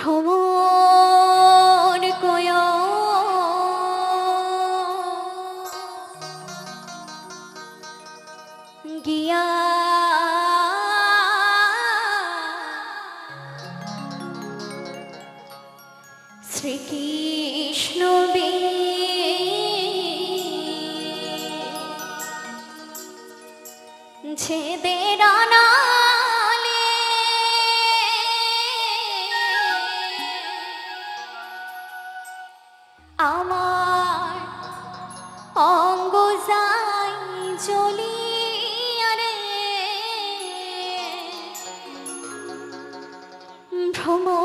ভ্রমণ কয় গিয়া শ্রীকৃষ্ণ আমার অঙ্গ যাই চলি ভ্রমণ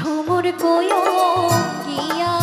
সমর কয় গিয়া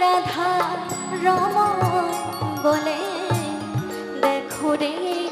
রাধা রমণ বলে দেখো রে